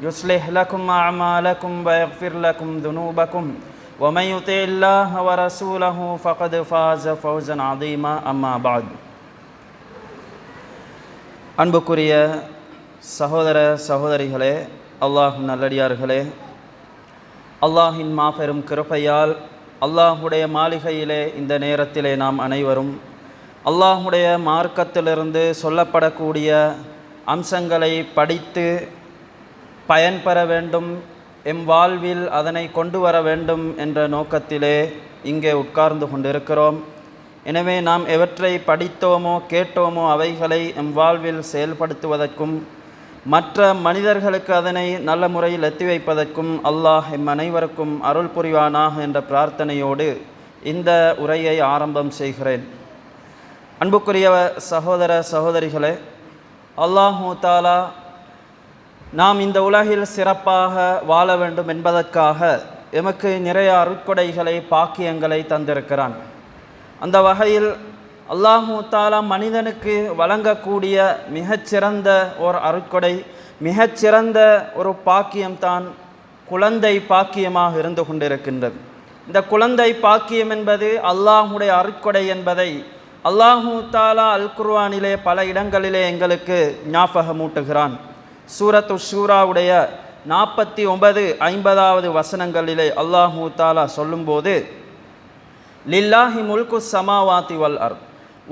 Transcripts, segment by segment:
يصلح لكم أعمالكم ويغفر لكم ذنوبكم ومن يطع الله ورسوله فقد فاز فوزا عظيما أما بعد அன்புக்குரிய சகோதர சகோதரிகளே அல்லாஹ் நல்லடியார்களே அல்லாஹின் மாபெரும் கிருபையால் அல்லாஹுடைய மாளிகையிலே இந்த நேரத்திலே நாம் அனைவரும் அல்லாஹுடைய மார்க்கத்திலிருந்து சொல்லப்படக்கூடிய அம்சங்களை படித்து பயன்பெற வேண்டும் எம் வாழ்வில் அதனை கொண்டு வர வேண்டும் என்ற நோக்கத்திலே இங்கே உட்கார்ந்து கொண்டிருக்கிறோம். எனவே நாம் எவற்றை படித்தோமோ கேட்டோமோ அவைகளை எம் வாழ்வில் செயல்படுத்துவதற்கும் மற்ற மனிதர்களுக்கு அதனை நல்ல முறையில் எத்தி வைப்பதற்கும் அல்லாஹ் எம் அனைவருக்கும் அருள் புரிவானாக என்ற பிரார்த்தனையோடு இந்த உரையை ஆரம்பம் செய்கிறேன். அன்புக்குரிய சகோதர சகோதரிகளே அல்லாஹூ தாலா நாம் இந்த உலகில் சிறப்பாக வாழ வேண்டும் என்பதற்காக எமக்கு நிறைய அருட்கொடைகளை பாக்கியங்களை தந்திருக்கிறான். அந்த வகையில் அல்லாஹூ தாலா மனிதனுக்கு வழங்கக்கூடிய மிகச்சிறந்த ஒரு அருட்கொடை மிகச்சிறந்த ஒரு பாக்கியம்தான் குழந்தை பாக்கியமாக இருந்து கொண்டிருக்கின்றது. இந்த குழந்தை பாக்கியம் என்பது அல்லாஹுடைய அருட்கொடை என்பதை அல்லாஹூ தாலா அல் குர்வானிலே பல இடங்களிலே எங்களுக்கு ஞாபகமூட்டுகிறான். சூரத்து ஷூராவுடைய நாற்பத்தி ஒன்பது ஐம்பதாவது வசனங்களிலே அல்லாஹூ தாலா சொல்லும்போது லில்லாஹி முல்கு சமாவாத்தி வல் அர்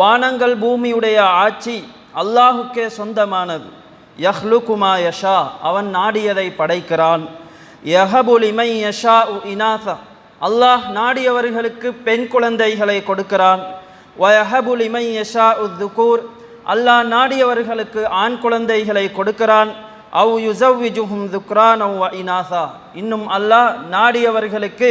வானங்கள் பூமியுடைய ஆட்சி அல்லாஹுக்கே சொந்தமானது. யஹ்லுகுமா யஷா அவன் நாடியதை படைக்கிறான். யஹபுலிமை யஷா உ இனாசா அல்லாஹ் நாடியவர்களுக்கு பெண் குழந்தைகளை கொடுக்கிறான். வயஹபுலிமை யஷா உ துகூர் அல்லாஹ் நாடியவர்களுக்கு ஆண் குழந்தைகளை கொடுக்கிறான். அவு யுசவ்விஜுஹும் துக்ரான் அவு இனாசா. இன்னும் அல்லாஹ் நாடியவர்களுக்கு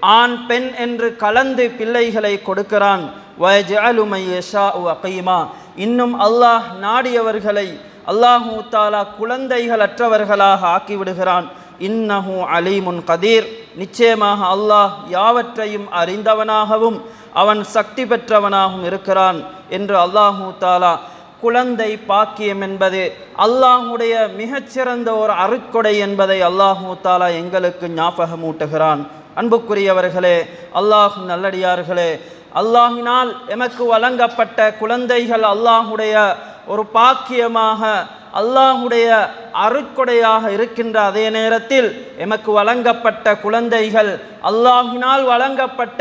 ஆண் பெண் என்று கலந்து பிள்ளைகளை கொடுக்கிறான். வயஜலுமையஷா உ அகைமா. இன்னும் அல்லாஹ் நாடியவர்களை அல்லாஹூ தாலா குழந்தைகள் அற்றவர்களாக ஆக்கிவிடுகிறான். இன்னஹு அலீமுன் கதீர். நிச்சயமாக அல்லாஹ் யாவற்றையும் அறிந்தவனாகவும் அவன் சக்தி பெற்றவனாகவும் இருக்கிறான் என்று அல்லாஹூ தாலா குழந்தை பாக்கியம் என்பது அல்லாஹுடைய மிகச்சிறந்த ஒரு அருட்கொடை என்பதை அல்லாஹூ தாலா எங்களுக்கு ஞாபகமூட்டுகிறான். அன்புக்குரியவர்களே அல்லாஹ் நல்லடியார்களே அல்லாஹினால் எமக்கு வழங்கப்பட்ட குழந்தைகள் அல்லாஹுடைய ஒரு பாக்கியமாக அல்லாஹுடைய அருட்கொடையாக இருக்கின்ற அதே நேரத்தில் எமக்கு வழங்கப்பட்ட குழந்தைகள் அல்லாஹினால் வழங்கப்பட்ட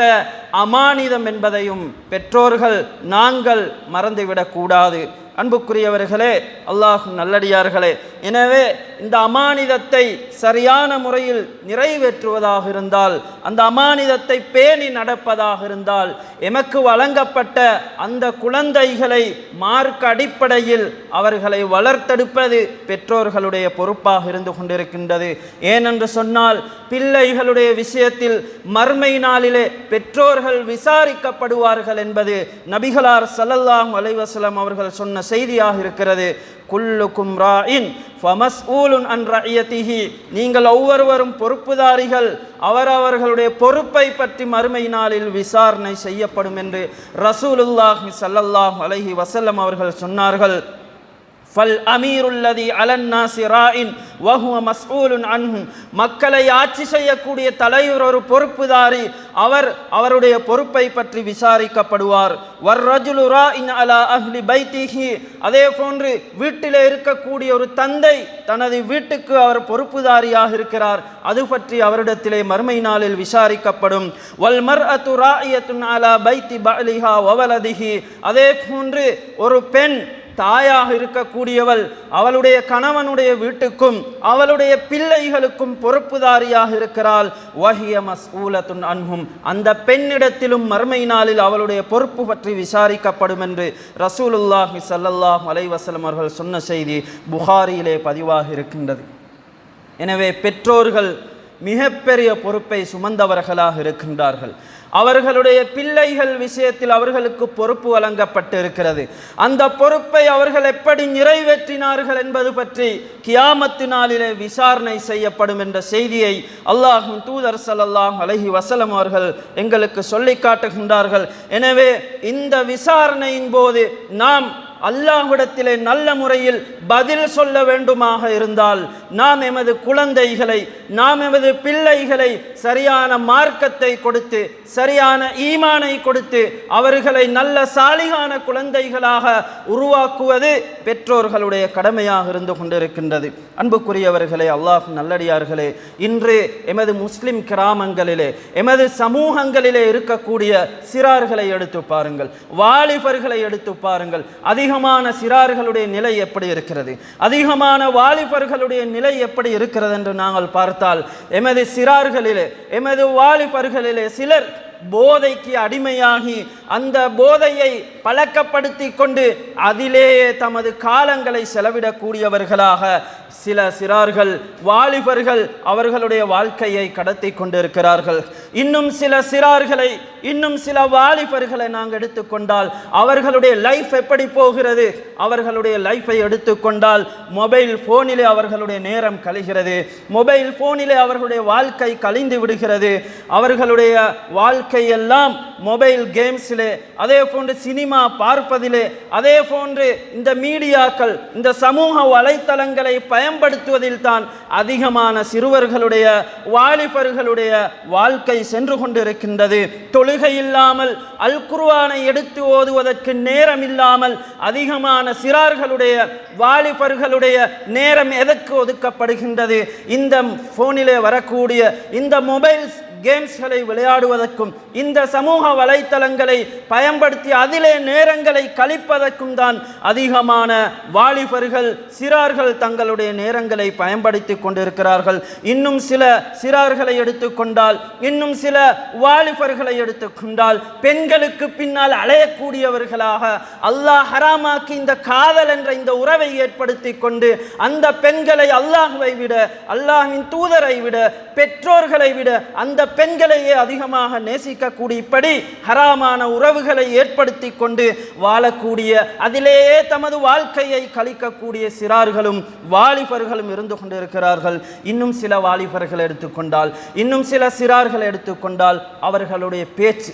அமானிதம் என்பதையும் பெற்றோர்கள் நாங்கள் மறந்துவிடக்கூடாது. அன்புக்குரியவர்களே அல்லாஹ் நல்லடியார்களே எனவே இந்த அமானிதத்தை சரியான முறையில் நிறைவேற்றுவதாக இருந்தால் அந்த அமானிதத்தை பேணி நடப்பதாக இருந்தால் எமக்கு வழங்கப்பட்ட அந்த குழந்தைகளை மார்க் அடிப்படையில் அவர்களை வளர்த்தெடுப்பது பெற்றோர்களுடைய பொறுப்பாக இருந்து கொண்டிருக்கின்றது. ஏனென்று சொன்னால் பிள்ளைகளுடைய விஷயத்தில் மர்மை நாளிலே பெற்றோர்கள் விசாரிக்கப்படுவார்கள் என்பது நபிகளார் சல்லல்லாஹ் அலைவாஸ்லாம் அவர்கள் சொன்ன செய்தியாக இருக்கிறது. குல்லுக்கும் ராயின் ஃபமஸ்ஊலுன் அன் ரயத்திஹி நீங்கள் ஒவ்வொருவரும் பொறுப்புதாரிகள் அவரவர்களுடைய பொறுப்பை பற்றி மறுமை நாளில் விசாரணை செய்யப்படும் என்று ரசூலுல்லாஹி சல்லல்லாஹ் அலஹி வசல்லம் அவர்கள் சொன்னார்கள். ஃபல் على الناس راء وهو مسؤول அன்ஹும் மக்களை ஆட்சி செய்யக்கூடிய தலைவர் ஒரு பொறுப்புதாரி அவர் அவருடைய பொறுப்பை பற்றி விசாரிக்கப்படுவார். வர் ரஜுலு ராயின் அலா அஹ்லி பைத்திஹி. அதே போன்று வீட்டில் இருக்கக்கூடிய ஒரு தந்தை தனது வீட்டுக்கு அவர் பொறுப்புதாரியாக இருக்கிறார். அது பற்றி அவரிடத்திலே மறுமை நாளில் விசாரிக்கப்படும். வல் மர் அத்து ராயத்துன் அலா பைத்தி பலிஹா வவலதிஹி அதே போன்று ஒரு பெண் தாயாக இருக்கக்கூடியவள் அவளுடைய கணவனுடைய வீட்டுக்கும் அவளுடைய பிள்ளைகளுக்கும் பொறுப்புதாரியாக இருக்கிறாள். வஹிய மஸ்ஊலத்துன் அன்ஹும். அந்த பெண்ணிடத்திலும் மர்மை நாளில் அவளுடைய பொறுப்பு பற்றி விசாரிக்கப்படும் என்று ரசூலுல்லாஹி சல்லல்லாஹ் அலைவசலம் அவர்கள் சொன்ன செய்தி புகாரியிலே பதிவாக இருக்கின்றது. எனவே பெற்றோர்கள் மிகப்பெரிய பொறுப்பை சுமந்தவர்களாக இருக்கின்றார்கள். அவர்களுடைய பிள்ளைகள் விஷயத்தில் அவர்களுக்கு பொறுப்பு வழங்கப்பட்டு இருக்கிறது அந்த பொறுப்பை அவர்கள் எப்படி நிறைவேற்றினார்கள் என்பது பற்றி கியாமத்து விசாரணை செய்யப்படும் என்ற செய்தியை அல்லாஹும் தூதர் ஸல்லல்லாஹு அழகி வசலம் அவர்கள் எங்களுக்கு சொல்லி காட்டுகின்றார்கள். எனவே இந்த விசாரணையின் போது நாம் அல்லாஹ்விடத்திலே நல்ல முறையில் பதில் சொல்ல வேண்டுமாக இருந்தால் நாம் எமது குழந்தைகளை நாம் எமது பிள்ளைகளை சரியான மார்க்கத்தை கொடுத்து சரியான ஈமானை கொடுத்து அவர்களை நல்ல சாலிகான குழந்தைகளாக உருவாக்குவது பெற்றோர்களுடைய கடமையாக இருந்து கொண்டிருக்கின்றது. அன்புக்குரியவர்களே அல்லாஹ் நல்லடியார்களே இன்று எமது முஸ்லிம் கிராமங்களிலே எமது சமூகங்களிலே இருக்கக்கூடிய சிறார்களை எடுத்து பாருங்கள் வாலிபர்களை எடுத்து பாருங்கள் அதிகமான சிறார்களுடைய நிலை எப்படி இருக்கிறது? அதிகமான வாலிபர்களுடைய நிலை எப்படி இருக்கிறது என்று நாங்கள் பார்த்தால் எமது சிறார்களிலே எமது வாலிபர்களிலே சிலர் போதைக்கு அடிமையாகி அந்த போதையை பழக்கப்படுத்தி கொண்டு அதிலேயே தமது காலங்களை செலவிடக்கூடியவர்களாக சில சிறார்கள் வாலிபர்கள் அவர்களுடைய வாழ்க்கையை கடத்தி கொண்டிருக்கிறார்கள். இன்னும் சில சிறார்களை இன்னும் சில வாலிபர்களை நாங்கள் எடுத்துக்கொண்டால் அவர்களுடைய லைஃப் எப்படி போகிறது? அவர்களுடைய லைஃப்பை எடுத்துக்கொண்டால் மொபைல் ஃபோனிலே அவர்களுடைய நேரம் கழிகிறது. மொபைல் ஃபோனிலே அவர்களுடைய வாழ்க்கை கழிந்து விடுகிறது. அவர்களுடைய வாழ்க்கை வாழ்க்கையெல்லாம் மொபைல் கேம்ஸிலே அதே போன்று சினிமா பார்ப்பதிலே அதே போன்று இந்த மீடியாக்கள் இந்த சமூக வலைத்தளங்களை பயன்படுத்துவதில் தான் அதிகமான சிறுவர்களுடைய வாலிபர்களுடைய வாழ்க்கை சென்று கொண்டிருக்கின்றது. தொழுகை இல்லாமல் அல்குர்வானை எடுத்து ஓதுவதற்கு நேரம் இல்லாமல் அதிகமான சிறார்களுடைய வாலிபர்களுடைய நேரம் எதற்கு ஒதுக்கப்படுகின்றது? இந்த போனிலே வரக்கூடிய இந்த மொபைல்ஸ் கேம்ஸ்களை விளையாடுவதற்கும் இந்த சமூக வலைத்தளங்களை பயன்படுத்தி அதிலே நேரங்களை கழிப்பதற்கும் தான் அதிகமான வாலிபர்கள் சிறார்கள் தங்களுடைய நேரங்களை பயன்படுத்தி கொண்டிருக்கிறார்கள். இன்னும் சில சிறார்களை எடுத்துக்கொண்டால் இன்னும் சில வாலிபர்களை எடுத்துக்கொண்டால் பெண்களுக்கு பின்னால் அலையக்கூடியவர்களாக அல்லாஹ் ஹராமாக்கி இந்த காதல் என்ற இந்த உறவை ஏற்படுத்தி கொண்டு அந்த பெண்களை அல்லாஹுவை விட அல்லாஹின் தூதரை விட பெற்றோர்களை விட அந்த பெண்களையே அதிகமாக நேசிக்கக்கூடிய இப்படி ஹராமான உறவுகளை ஏற்படுத்தி கொண்டு வாழக்கூடிய அதிலேயே தமது வாழ்க்கையை கழிக்கக்கூடிய சிறார்களும் வாலிபர்களும் இருந்து கொண்டிருக்கிறார்கள். இன்னும் சில வாலிபர்கள் எடுத்துக்கொண்டால் இன்னும் சில சிறார்கள் எடுத்துக்கொண்டால் அவர்களுடைய பேச்சு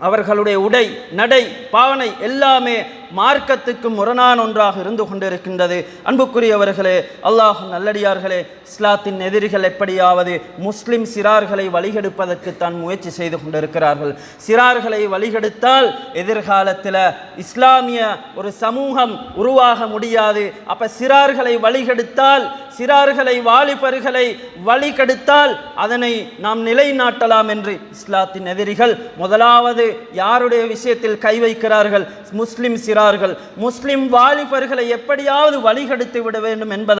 அவர்களுடைய உடை நடை பாவனை எல்லாமே மார்க்கத்துக்கு முரணான ஒன்றாக இருந்து கொண்டிருக்கின்றது. அன்புக்குரியவர்களே அல்லாஹ் நல்லடியார்களே இஸ்லாத்தின் எதிரிகள் எப்படியாவது முஸ்லிம் சிறார்களை வழிகெடுப்பதற்கு தான் முயற்சி செய்து கொண்டிருக்கிறார்கள். சிறார்களை வழிகெடுத்தால் எதிர்காலத்தில் இஸ்லாமிய ஒரு சமூகம் உருவாக முடியாது. அப்ப சிறார்களை வழிகெடுத்தால் சிறார்களை வாலிபர்களை வழிகெடுத்தால் அதனை நாம் நிலைநாட்டலாம் என்று இஸ்லாத்தின் எதிரிகள் முதலாவது யாருடைய விஷயத்தில் கை வைக்கிறார்கள்? முஸ்லிம் இருக்கிறார்கள் முஸ்லிம் வாலிபர்களை எப்படியாவது வழிகெடுத்து விட வேண்டும் என்பது